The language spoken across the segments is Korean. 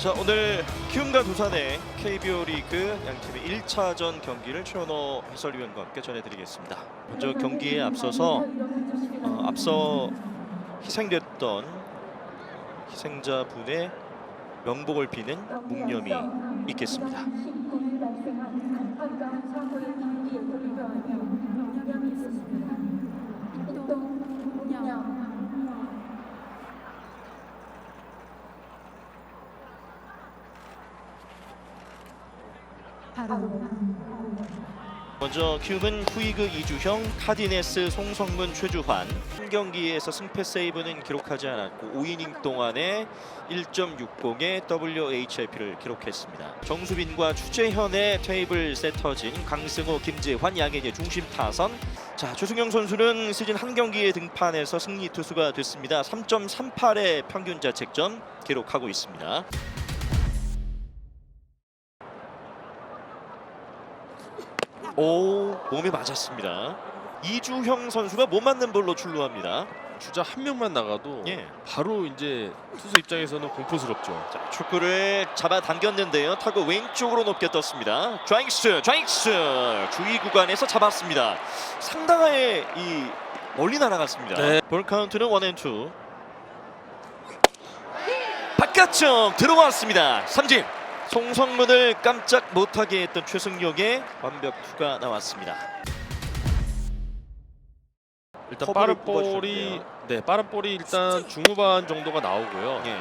자 오늘 키움과 두산의 KBO 리그 양팀의 1차전 경기를 최원호 해설위원과 함께 전해드리겠습니다. 먼저 경기에 앞서서 어, 앞서 희생됐던 희생자분의 명복을 비는 묵념이 있겠습니다. 먼저 키움은 후이그 이주형, 카디네스, 송성문, 최주환 한 경기에서 승패 세이브는 기록하지 않았고 5이닝 동안에 1.60의 WHIP를 기록했습니다. 정수빈과 추재현의 테이블 세터진 강승호, 김재환, 양현의 중심 타선 자 조승영 선수는 시즌 한 경기에 등판해서 승리 투수가 됐습니다. 3.38의 평균 자책점 기록하고 있습니다. 오 몸에 맞았습니다. 이주형 선수가 못 맞는 볼로 출루합니다. 주자 한 명만 나가도 예. 바로 이제 투수 입장에서는 공포스럽죠. 자, 축구를 잡아 당겼는데요. 타고 왼쪽으로 높게 떴습니다. 좌익스, 좌익스 주위 구간에서 잡았습니다. 상당하게 이 멀리 날아갔습니다. 네. 볼 카운트는 원앤투. 바깥쪽 들어왔습니다. 삼진. 송성문을 깜짝 못하게 했던 최승용의 완벽 투가 나왔습니다. 일단 빠른 볼이. 네 빠른 볼이 일단 중후반 정도가 나오고요. 예.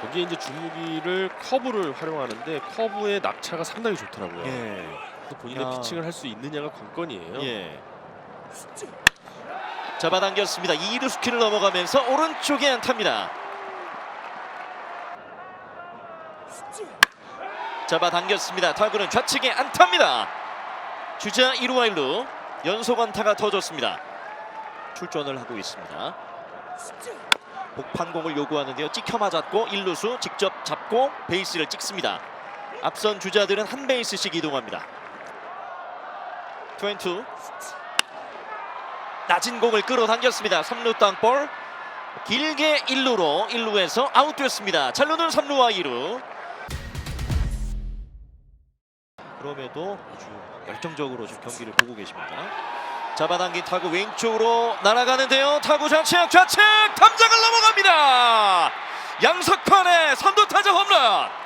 거기에 이제 주무기를 커브를 활용하는데 커브의 낙차가 상당히 좋더라고요. 예. 그래서 본인의 야. 피칭을 할 수 있느냐가 관건이에요. 예. 잡아당겼습니다. 이루 스키를 넘어가면서 오른쪽에 안타입니다. 잡아당겼습니다. 타구는 좌측에 안타입니다. 주자 1루와 1루 연속 안타가 터졌습니다. 출전을 하고 있습니다. 복판공을 요구하는데요. 찍혀 맞았고 1루수 직접 잡고 베이스를 찍습니다. 앞선 주자들은 한 베이스씩 이동합니다. 22 낮은 공을 끌어당겼습니다. 3루 땅볼 길게 1루로 1루에서 아웃됐습니다. 잘루는 3루와 2루 그럼에도 아주 열정적으로 지금 경기를 보고 계십니다. 잡아당긴 타구 왼쪽으로 날아가는데요. 타구 좌측 좌측 탐장을 넘어갑니다. 양석환의 선두 타자 홈런.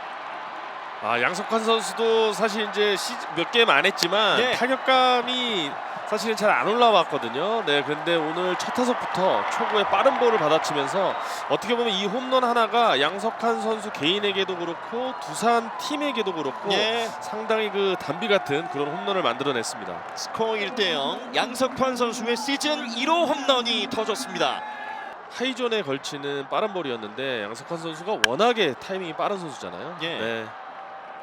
아 양석환 선수도 사실 이제 몇 게임 안 했지만 네. 타격감이 사실은 잘 안 올라왔거든요. 네, 근데 오늘 첫 타석부터 초구에 빠른 볼을 받아치면서 어떻게 보면 이 홈런 하나가 양석환 선수 개인에게도 그렇고 두산 팀에게도 그렇고 예. 상당히 그 단비 같은 그런 홈런을 만들어냈습니다. 스코어 1대0 양석환 선수의 시즌 1호 홈런이 터졌습니다. 하이존에 걸치는 빠른 볼이었는데 양석환 선수가 워낙에 타이밍이 빠른 선수잖아요. 예. 네.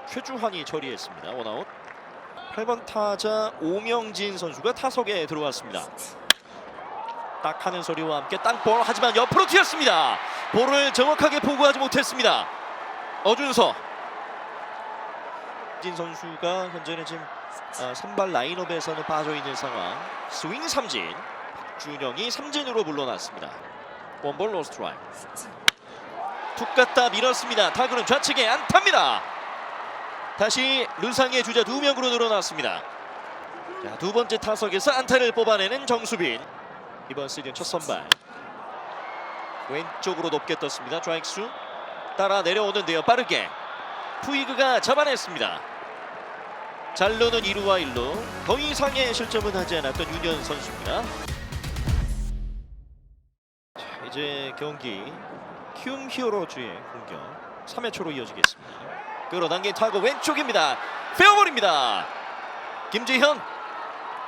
최주환이 처리했습니다. 원아웃. 8번 타자 오명진 선수가 타석에 들어왔습니다. 딱 하는 소리와 함께 땅볼 하지만 옆으로 튀었습니다. 볼을 정확하게 보고하지 못했습니다. 어준서 진 선수가 현재는 지금 아, 선발 라인업에서는 빠져 있는 상황. 스윙 삼진. 박준영이 삼진으로 물러났습니다. 원볼 로스트라이크. 툭 갖다 밀었습니다. 타구는 좌측에 안타입니다. 다시 루상의 주자 두 명으로 늘어났습니다. 자, 두 번째 타석에서 안타를 뽑아내는 정수빈. 이번 시즌 첫 선발. 왼쪽으로 높게 떴습니다. 좌익수 따라 내려오는데요. 빠르게 푸이그가 잡아냈습니다. 잘로는 2루와 1루 더 이상의 실점은 하지 않았던 윤현 선수입니다. 자, 이제 경기 키움 히어로즈의 공격 3회 초로 이어지겠습니다. 끌어당긴 타고 왼쪽입니다. 페어볼입니다. 김지현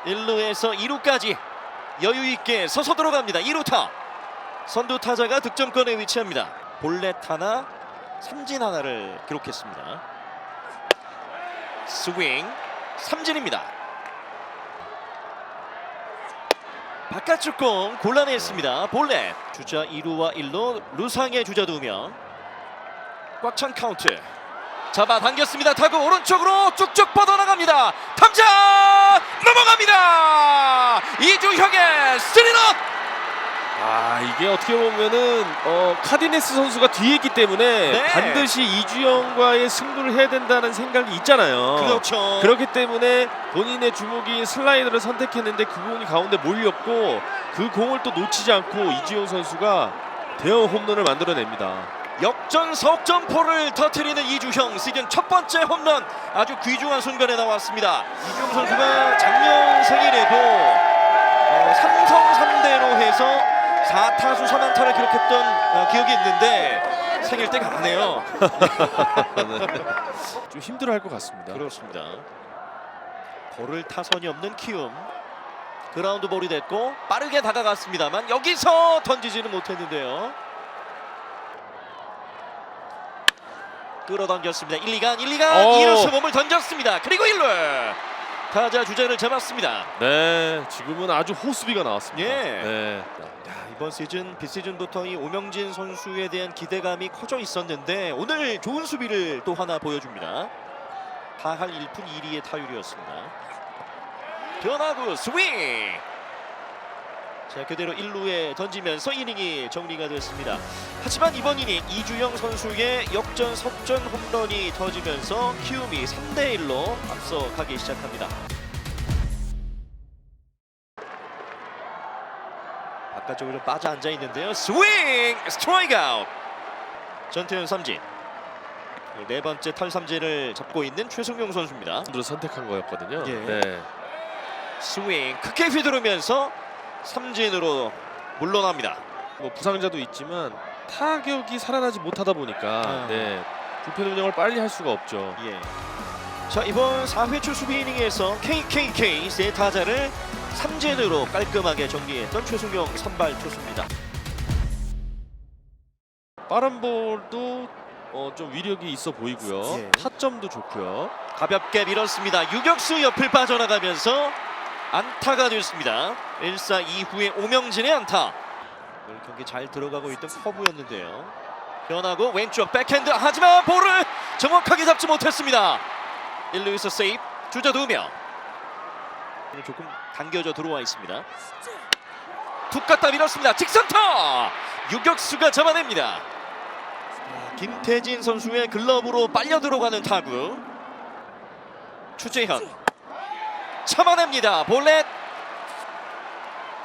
1루에서 2루까지 여유 있게 서서 들어갑니다. 2루타 선두 타자가 득점권에 위치합니다. 볼넷 하나, 삼진 하나를 기록했습니다. 스윙 삼진입니다. 바깥쪽 공 곤란했습니다. 볼넷 주자 2루와 1루 루상의 주자 2명 꽉찬 카운트 잡아당겼습니다. 타고 오른쪽으로 쭉쭉 뻗어나갑니다. 탐장 넘어갑니다. 이주형의 스리런 아 이게 어떻게 보면은 어, 카디네스 선수가 뒤에 있기 때문에 네. 반드시 이주영과의 승부를 해야 된다는 생각이 있잖아요. 그렇죠. 그렇기 때문에 본인의 주목이 슬라이더를 선택했는데 그 공이 가운데 몰렸고 그 공을 또 놓치지 않고 이주영 선수가 대형 홈런을 만들어냅니다. 역전 석점포를 터트리는 이주형 시즌 첫 번째 홈런 아주 귀중한 순간에 나왔습니다. 이주형 선수가 작년 생일에도 어, 삼성 3대로 해서 4타수 3안타를 기록했던 어, 기억이 있는데 생일 때가 안 해요. 좀 힘들어할 것 같습니다. 그렇습니다. 볼을 타선이 없는 키움. 그라운드 볼이 됐고 빠르게 다가갔습니다만 여기서 던지지는 못했는데요. 끌어당겼습니다. 1, 2간 1, 2간 오. 2루수 몸을 던졌습니다. 그리고 1루 타자 주자를 잡았습니다. 네, 지금은 아주 호수비가 나왔습니다. 예. 네. 야, 이번 시즌 비시즌부터 이 오명진 선수에 대한 기대감이 커져 있었는데 오늘 좋은 수비를 또 하나 보여줍니다. 다할 1푼 1리의 타율이었습니다. 변화구 스윙. 자 그대로 1루에 던지면서 이닝이 정리가 됐습니다. 하지만 이번 이닝 이주영 선수의 역전 석전 홈런이 터지면서 키움이 3대 1로 앞서가기 시작합니다. 바깥쪽으로 빠져 앉아 있는데요. 스윙 스트라이크 아웃. 전태현 삼진. 네 번째 탈삼진을 잡고 있는 최승용 선수입니다. 로 선택한 거였거든요. 예. 네. 스윙 크게 휘두르면서 삼진으로 물러납니다. 뭐 부상자도 있지만 타격이 살아나지 못하다 보니까 아. 네. 불펜 운영을 빨리 할 수가 없죠. 예. 자 이번 4회 초 수비 이닝에서 KKK 세 타자를 삼진으로 깔끔하게 정리했던 최승용 선발 투수입니다. 빠른 볼도 어, 좀 위력이 있어 보이고요. 예. 타점도 좋고요. 가볍게 밀었습니다. 유격수 옆을 빠져나가면서 안타가 됐습니다. 1사 이후에 오명진의 안타. 오늘 경기 잘 들어가고 있던 커브였는데요. 변하고 왼쪽 백핸드 하지만 볼을 정확하게 잡지 못했습니다. 1루에서 세이프 주자 두 명. 오늘 조금 당겨져 들어와 있습니다. 툭 갖다 밀었습니다. 직선타 유격수가 잡아냅니다. 김태진 선수의 글러브로 빨려 들어가는 타구. 추재현 참아냅니다. 볼넷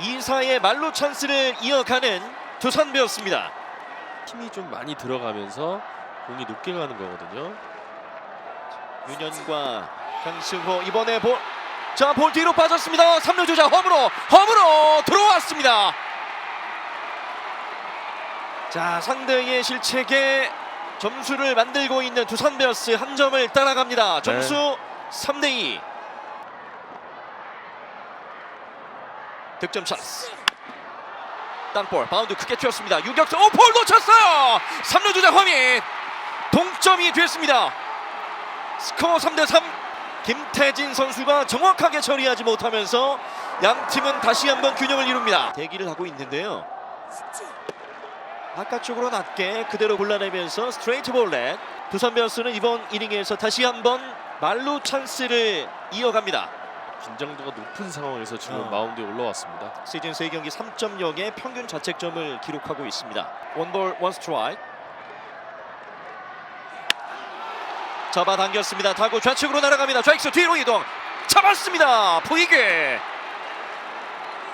2사의 말로 찬스를 이어가는 두산배였습니다. 힘이 좀 많이 들어가면서 공이 높게 가는 거거든요. 윤현과 강승호 이번에 볼. 자, 볼 뒤로 빠졌습니다. 3루 주자 홈으로 홈으로 들어왔습니다. 자, 상대의 실책에 점수를 만들고 있는 두산 베어스 한 점을 따라갑니다. 점수 3대 2. 득점 찬스. 땅볼 바운드 크게 튀었습니다. 유격수 오볼 놓쳤어요. 3루 주자 허민 동점이 됐습니다. 스코어 3대 3. 김태진 선수가 정확하게 처리하지 못하면서 양 팀은 다시 한번 균형을 이룹니다. 대기를 하고 있는데요. 바깥쪽으로 낮게 그대로 골라내면서 스트레이트 볼넷. 두산 베어스는 이번 이닝에서 다시 한번 말루 찬스를 이어갑니다. 긴장도가 높은 상황에서 지금 어. 마운드에 올라왔습니다. 시즌 3경기 3.0의 평균 자책점을 기록하고 있습니다. 원볼 원 스트라이크. 잡아당겼습니다. 타고 좌측으로 날아갑니다. 좌익수 뒤로 이동. 잡았습니다. 푸이그.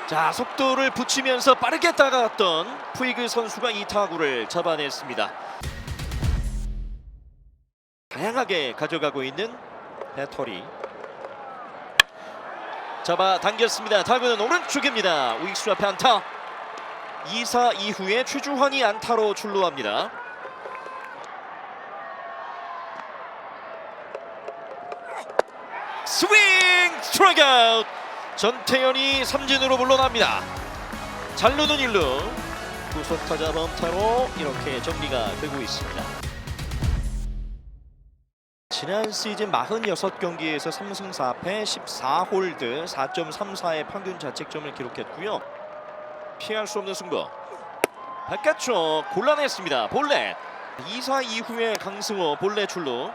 자 속도를 붙이면서 빠르게 다가갔던 푸이그 선수가 이 타구를 잡아냈습니다. 다양하게 가져가고 있는 배터리. 잡아 당겼습니다. 타구는 오른쪽입니다. 우익수 앞에 안타. 2사 이후에 최주환이 안타로 출루합니다. 스윙 스트라이크 아웃. 전태현이 삼진으로 물러납니다. 잘루는 1루. 구속 타자 범타로 이렇게 정리가 되고 있습니다. 지난 시즌 46경기에서 3승 4패 14홀드 4.34의 평균 자책점을 기록했고요. 피할 수 없는 승부. 바깥쪽 곤란했습니다. 볼넷. 2사 이후에 강승호 볼넷 출루.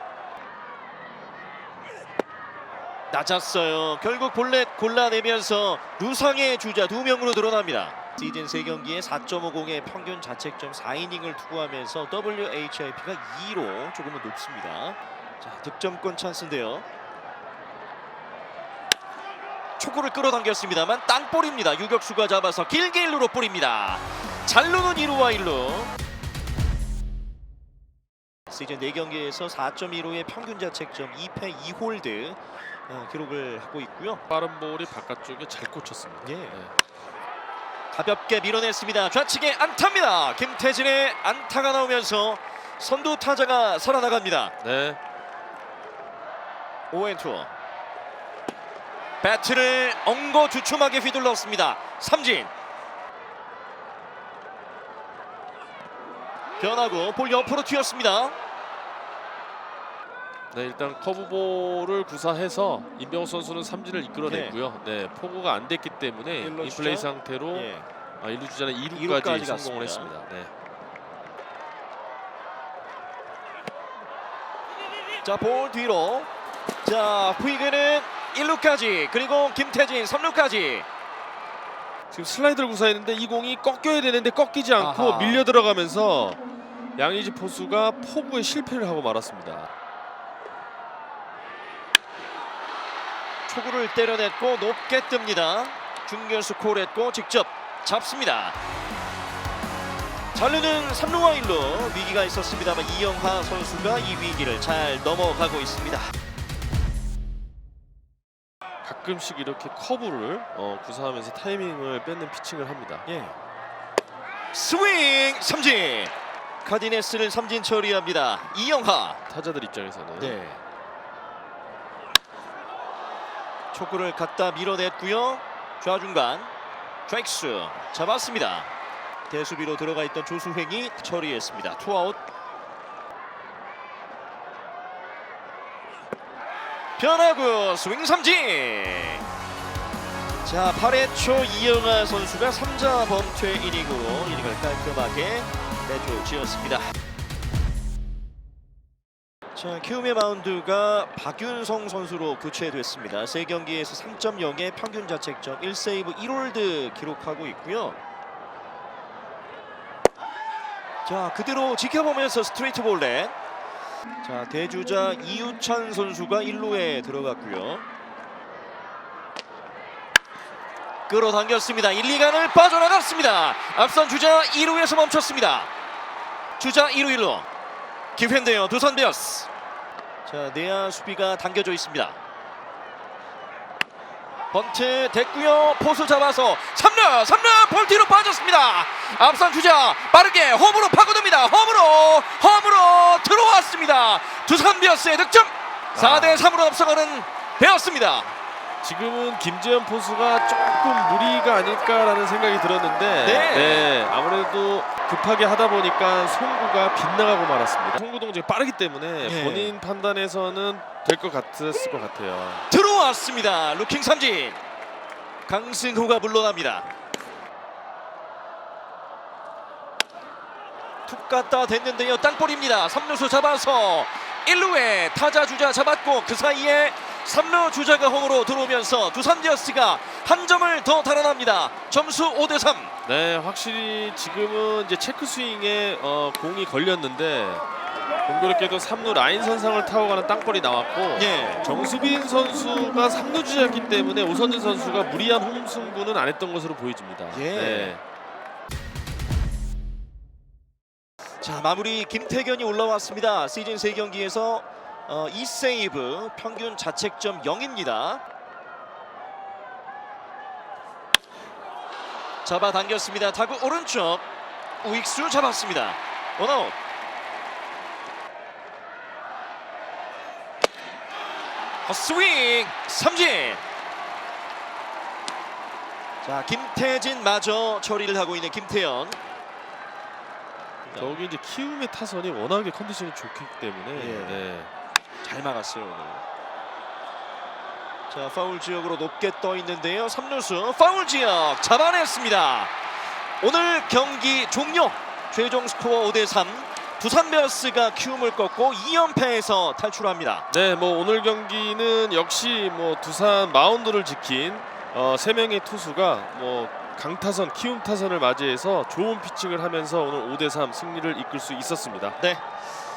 낮았어요. 결국 볼넷 골라내면서 루상의 주자 두 명으로 드러납니다. 시즌 3경기에 4.50의 평균 자책점 4이닝을 투구하면서 WHIP가 2로 조금은 높습니다. 자, 득점권 찬스인데요. 초구를 끌어당겼습니다만 땅볼입니다. 유격수가 잡아서 길게 1루로 뿌립니다. 잘루는 2루와 1루. 시즌 4경기에서 4.15의 평균 자책점 2패 2홀드 어, 기록을 하고 있고요. 빠른 볼이 바깥쪽에 잘 꽂혔습니다. 예. 네. 가볍게 밀어냈습니다. 좌측에 안타입니다. 김태진의 안타가 나오면서 선두 타자가 살아나갑니다. 네. 오웬투어 배트를 엉거 주춤하게 휘둘렀습니다. 삼진 변하고 볼 옆으로 튀었습니다. 네, 일단 커브볼을 구사해서 임병호 선수는 삼진을 이끌어냈고요. 네, 포구가 안 됐기 때문에 일루 이 주자. 플레이 상태로 예. 아, 1루 주자는 2루까지, 이루까지 성공을 갔습니다. 했습니다. 네. 자, 볼 뒤로. 자, 푸이그는 1루까지 그리고 김태진 3루까지. 지금 슬라이드를 구사했는데 이 공이 꺾여야 되는데 꺾이지 않고 아하. 밀려 들어가면서 양의지 포수가 포구에 실패를 하고 말았습니다. 초구를 때려냈고 높게 뜹니다. 중견수 콜했고 직접 잡습니다. 잘루는 3루와 1루 위기가 있었습니다만 이영하 선수가 이 위기를 잘 넘어가고 있습니다. 가끔씩 이렇게 커브를 어, 구사하면서 타이밍을 뺏는 피칭을 합니다. 예. 스윙 삼진. 카디네스를 삼진 처리합니다. 이영하. 타자들 입장에서는 네. 초구를 갖다 밀어냈고요. 좌중간 좌익수 잡았습니다. 대수비로 들어가 있던 조수행이 처리했습니다. 투아웃. 변하고 스윙 삼진. 자 8회 초 이영하 선수가 3자 범퇴 이닝으로 이닝을 깔끔하게 내줘지었습니다. 자, 키움의 마운드가 박윤성 선수로 교체됐습니다. 세 경기에서 3.0의 평균 자책점 1세이브 1홀드 기록하고 있고요. 자, 그대로 지켜보면서 스트레이트 볼넷. 자, 대주자 이우찬 선수가 1루에 들어갔고요. 끌어당겼습니다. 1, 2간을 빠져나갔습니다. 앞선 주자 2루에서 멈췄습니다. 주자 2루 1루. 기회인데요. 두산 베어스. 자 내야 수비가 당겨져 있습니다. 번트 됐고요. 포수 잡아서 3루 3루 볼 뒤로 빠졌습니다. 앞선 주자 빠르게 홈으로 파고듭니다. 홈으로 홈으로 들어왔습니다. 두산 베어스의 득점 4대 3으로 앞서가는 베어스입니다. 지금은 김재현 포수가 조금 무리가 아닐까라는 생각이 들었는데 네. 네, 아무래도 급하게 하다 보니까 송구가 빗나가고 말았습니다. 송구 동작이 빠르기 때문에 예. 본인 판단에서는 될 것 같았을 것 같아요. 들어왔습니다. 루킹 삼진 강승호가 물러납니다. 툭 갖다 댔는데요. 땅볼입니다. 3루수 잡아서 1루에 타자 주자 잡았고 그 사이에 3루 주자가 홈으로 들어오면서 두산 디어스가 한 점을 더 달아납니다. 점수 5대 3. 네, 확실히 지금은 이제 체크 스윙에 어, 공이 걸렸는데 공교롭게도 3루 라인 선상을 타고 가는 땅볼이 나왔고 예. 정수빈 선수가 3루 주자였기 때문에 오선진 선수가 무리한 홈 승부는 안 했던 것으로 보여집니다. 예. 네. 자 마무리 김태견이 올라왔습니다. 시즌 3경기에서 어, 2세이브 평균 자책점 0입니다. 잡아당겼습니다. 타구 오른쪽 우익수 잡았습니다. 원아웃. 스윙 삼진. 자 김태진 마저 처리를 하고 있는 김태현. 저기 이제 키움의 타선이 워낙에 컨디션이 좋기 때문에 예. 네. 잘 막았어요 오늘. 자 파울 지역으로 높게 떠 있는데요. 3루수 파울 지역 잡아냈습니다. 오늘 경기 종료. 최종 스코어 5 대 3. 두산 베어스가 키움을 꺾고 2연패에서 탈출합니다. 네, 뭐 오늘 경기는 역시 뭐 두산 마운드를 지킨 어, 세 명의 투수가 뭐 강타선, 키움 타선을 맞이해서 좋은 피칭을 하면서 오늘 5대3 승리를 이끌 수 있었습니다. 네.